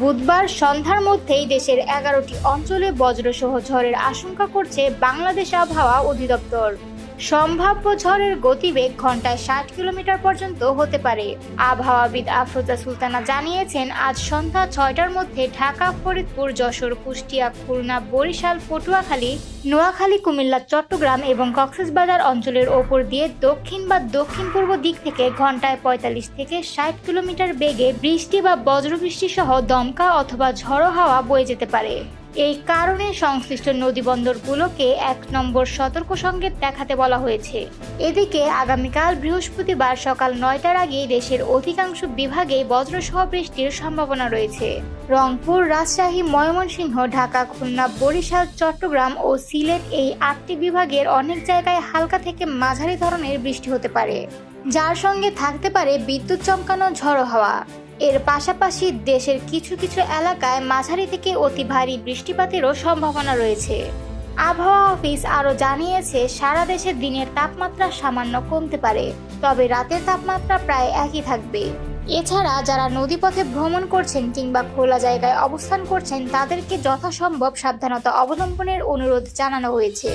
বুধবার সন্ধ্যার মধ্যেই দেশের এগারোটি অঞ্চলে বজ্রসহ ঝড়ের আশঙ্কা করছে বাংলাদেশ আবহাওয়া অধিদপ্তর। সম্ভাব্য ঝড়ের গতিবেগ ঘন্টায় ষাট কিলোমিটার পর্যন্ত হতে পারে। আবহাওয়াবিদ আফরোজা সুলতানা জানিয়েছেন, আজ সন্ধ্যা ছয়টার মধ্যে ঢাকা, ফরিদপুর, যশোর, কুষ্টিয়া, খুলনা, বরিশাল, পটুয়াখালী, নোয়াখালী, কুমিল্লা, চট্টগ্রাম এবং কক্সবাজার অঞ্চলের ওপর দিয়ে দক্ষিণ বা দক্ষিণ পূর্ব দিক থেকে ঘন্টায় পঁয়তাল্লিশ থেকে ষাট কিলোমিটার বেগে বৃষ্টি বা বজ্রবৃষ্টি সহ দমকা অথবা ঝড়ো হাওয়া বয়ে যেতে পারে। এই কারণে সংশ্লিষ্ট নদীবন্দরগুলোকে এক নম্বর সতর্ক সংকেত দেখাতে বলা হয়েছে। এদিকে আগামীকাল বৃহস্পতিবার সকাল নয়টার আগেই দেশের অধিকাংশ বিভাগে বজ্রসহ বৃষ্টির সম্ভাবনা রয়েছে। রংপুর, রাজশাহী, ময়মনসিংহ, ঢাকা, খুলনা, বরিশাল, চট্টগ্রাম ও সিলেট এই আটটি বিভাগের অনেক জায়গায় হালকা থেকে মাঝারি ধরনের বৃষ্টি হতে পারে। যার সঙ্গে থাকতে পারে বিদ্যুৎ চমকানো ঝড়ো হাওয়া। এর পাশাপাশি দেশের কিছু কিছু এলাকায় মাঝারি থেকে অতি ভারী বৃষ্টিপাতেরও সম্ভাবনা রয়েছে। আবহাওয়া অফিস আরও জানিয়েছে, সারা দেশে দিনের তাপমাত্রা সামান্য কমতে পারে, তবে রাতের তাপমাত্রা প্রায় একই থাকবে। এছাড়া যারা নদীপথে ভ্রমণ করছেন কিংবা খোলা জায়গায় অবস্থান করছেন, তাদেরকে যথাসম্ভব সাবধানতা অবলম্বনের অনুরোধ জানানো হয়েছে।